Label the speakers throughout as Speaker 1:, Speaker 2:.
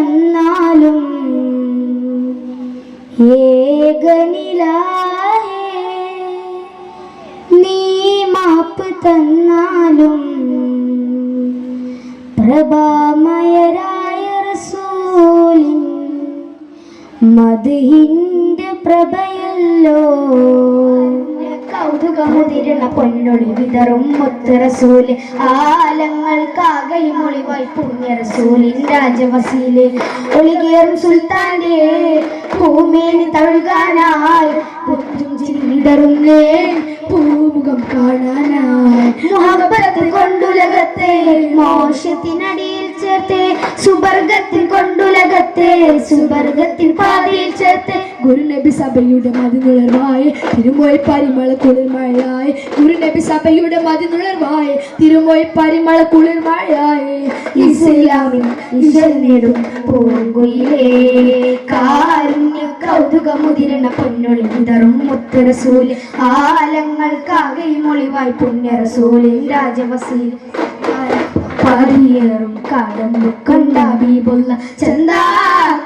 Speaker 1: എന്നാലും ഏകനിലായേ. നീ മാപ്പ് തന്നാലും പ്രഭാമയരായ റസൂലിൻ മധുഹിന്റെ പ്രഭയല്ലോ. കൗതുകമുതിരണ പൊന്നൊളി വിതറും മുത്ത് റസൂൽ ആലങ്ങൾക്കാകയും ഒളിവായി പുണ്യ റസൂലിൻ രാജവസീൽ. ഒളികേറും സുൽത്താന്റെ ഭൂമേനി തഴുകാനായി. പുറ്റും ചിരിവിടറുന്നേ പൂമുഖം കാണാനായി. കൊണ്ടുലകത്തെ മോശത്തിനടിയിൽ ചേർത്തെ സുബർഗത്തിൽ കൊണ്ടുലകത്തെ സുബർഗത്തിൽ പാതിയിൽ ചേർത്തെ.
Speaker 2: ഗുരുനബി സഭയുടെ മതിനുളർവായ തിരുമോയ് പരിമള കുളിർമഴയായി ഗുരുനബി സഭയുടെ മതിനുളർവായ തിരുമോയ് പരിമള കുളിർമഴയായി
Speaker 1: ഇസ്ലാമിൻ ഇശന്നേടും പൂങ്കുയിലേ. കാരുണ്യ കൗതുകമുതിരണ പൊന്നൊളി വിതറും മുത്തരസൂൽ ആലങ്ങൾക്കാകെ മൊളിവായി പുണ്യറസൂലിൻ രാജവസീൽ. പതിയേറും കാലം കണ്ടാബീബുള്ള ചന്ദാ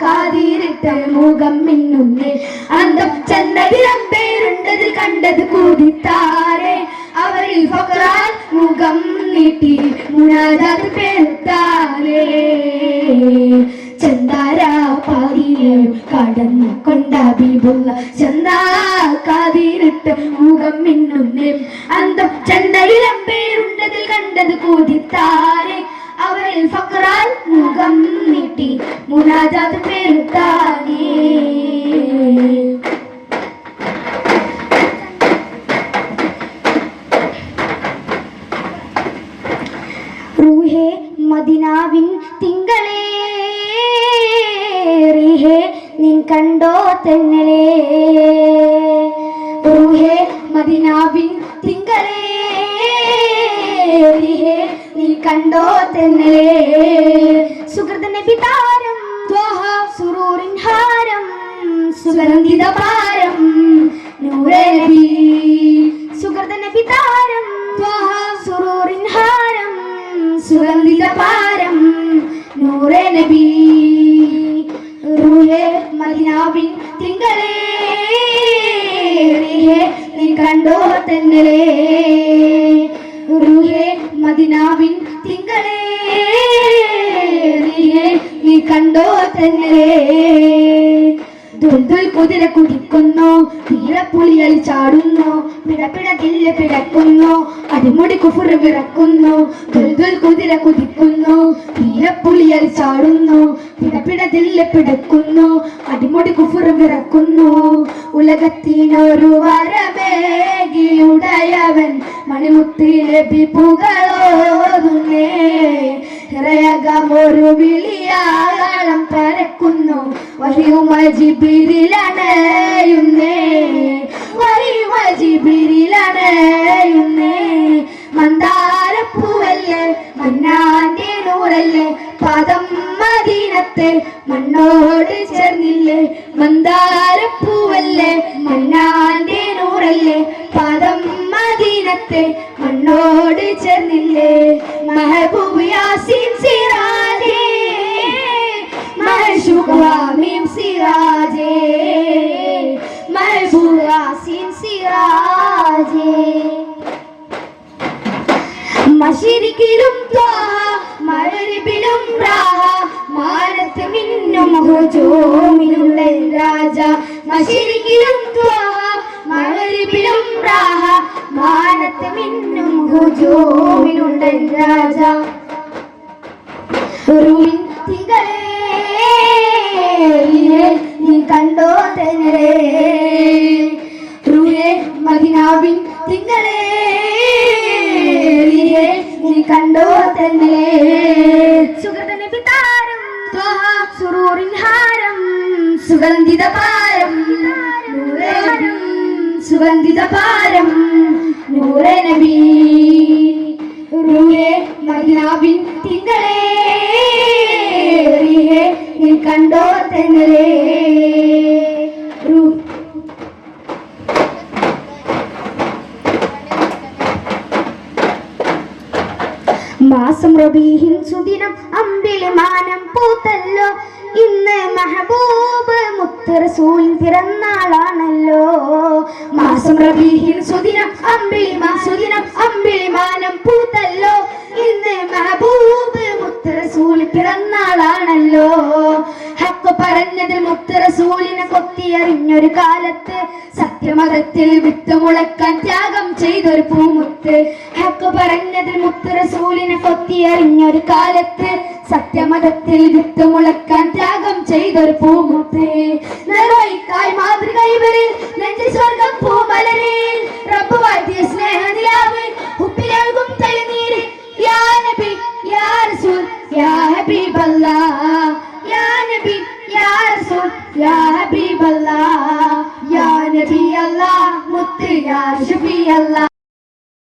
Speaker 1: കാതിരിട്ട മുഖം മിന്നുന്നേ. അന്തം ചന്തവിരം പേരുണ്ടതിൽ കണ്ടത് കൂടിത്താരെ അവരിൽ ഫക്രാൻ മുഖം നീട്ടി മുനാദാത് പേരുത്താരേ ചന്ദാര പാതിയെ കടന്നു കൊണ്ടാബീബുള്ള ചന്ദാ കാതിരിട്ട് മുഖം മിന്നുന്നേ. അന്തം പേരുണ്ടതിൽ കണ്ടത് കൂടിത്താരെ അവരിൽ ഫക്രാൽ മുഖം നീട്ടി. മുനാജാത് പേരുത്താനേ. മദിനാവിൻ തിങ്കളേ. നിൻ കണ്ടോ തെന്നലേ. മദിനാവിൻ തിങ്കളേ. നീ കണ്ടോ തെന്നലേ സുഹൃത നബിതാരം സുറൂറിൻ ഹാരം സുഗന്ധിത പാരം നൂറേ നബി സുഹൃത നബിതാരം സുറൂറിൻ ഹാരം സുഗന്ധിത പാരം നൂരനബി നബി റൂഹേ മദിനാവിൻ തിങ്കളേ നീ കണ്ടോ തെന്നലേ റൂഹേ മദിനാവിൻ തിങ്കളേ നീ കണ്ടോ തന്നെ. ദുൽദുൽ കുതിര കുടിക്കുന്നു തീരപ്പുലികൾ ചാടുന്നു പിടപിട കില്ല് പിടക്കുന്നു അടിമുടി കുഫുർ വിറക്കുന്നു ദുൽദുൽ കുതിര കുതിക്കുന്നു തീരപ്പുലികൾ ചാടുന്നു പിടപിടതില്ല പിടക്കുന്നു അടിമുടി കുഫുർ വിറക്കുന്നു. ഉലകത്തിനൊരു വരമേകിയുടയവൻ മണിമുത്തിലെ പുകളോതുന്നേ ഹൃദയകമൊരു വിളിയാളം പരക്കുന്നു വഹിയുമജിബിരിലണയുന്നേ വഹിയുമജിബിരിലണയുന്നേ മന്ദാരപ്പൂവല്ലേ മന്നാന്റെ നൂറല്ലേ. പദം മദീനത്തെ മണ്ണോട് ചേർന്നില്ലേ. മന്ദാരപ്പൂവല്ലേ മന്നാന്റെ നൂറല്ലേ. പദം മദീനത്തെ മണ്ണോട് ചേർന്നില്ലേ? മഹബൂബിയാസിൻ യാസീൻ സിറാജേ മഹശുഖാമീം സിറാജേ മെഹബൂബ് യാസീൻ സിറാജേ. മഷിരിക്കിലും ത്വാഹ മഴരിബിലും റാഹ മാനത്ത് മിന്നും ഹുജൂമിലുള്ള രാജ. മഷിരിക്കിലും ത്വാഹ റാഹ മാനത്ത് മിന്നും ഹുജൂമിലുള്ള രാജ. ഉറുമിൻ തിങ്കളേ നീ കണ്ടോ തെന്നലേ റുഹേ മദിനാവിൻ തിങ്കളേ നീ കണ്ടോ തെന്നലേ സുഗന്ധ നബി താരം ത്വഹ സുറൂറിൻ ഹാരം സുഗന്ധിത പാരം. സുഗന്ധിത പാരം നൂറെ നബി റൂഹേ മദിനാവിൻ തിങ്കളേ റിഹേ കണ്ടോ തെന്നലേ മാസം റബീഹിൻ സുദിനം മുത്തറസൂലിൻ പിറന്നാളാണല്ലോ. മാസം റബീഹിൻ സുദിനം അമ്പിളിമാ സുദിനം അമ്പിളിമാനം പൂത്തല്ലോ. ഇന്ന് മെഹബൂബ് മുത്തറസൂൽ പിറന്നാളാണല്ലോ. ഹക്ക് പറഞ്ഞതിൽ മുത്തറസൂലിനെ കൊത്തിയറിഞ്ഞൊരു കാലത്ത് സത്യമതത്തിൽ വിത്ത് മുളക്കാൻ ത്യാഗം ചെയ്തൊരു പൂമുത്ത്. ഹക്ക് പറഞ്ഞതിൽ മുത്തറസൂലിനെ കൊത്തിയറിഞ്ഞൊരു കാലത്ത് സത്യമതത്തിൽ വിത്ത് മുളക്കാൻ ത്യാഗം ചെയ്തൊരു പൂമുത്തേ. നിർവഹിക്കായി മാതൃക ഇവരിൽ നെഞ്ചി സ്വർഗം പൂമലരിൽ റബ്ബ് വാദ്യ സ്നേഹ നിലാവ് ഉപ്പിലാകും തെളിനീര്. യാ നബി യാ റസൂൽ യാ ഹബീബല്ലാ. യാ നബി യാ റസൂൽ യാ ഹബീബല്ലാ. യാ നബി അല്ലാ മുത്ത് യാ ഷഫി അല്ലാ.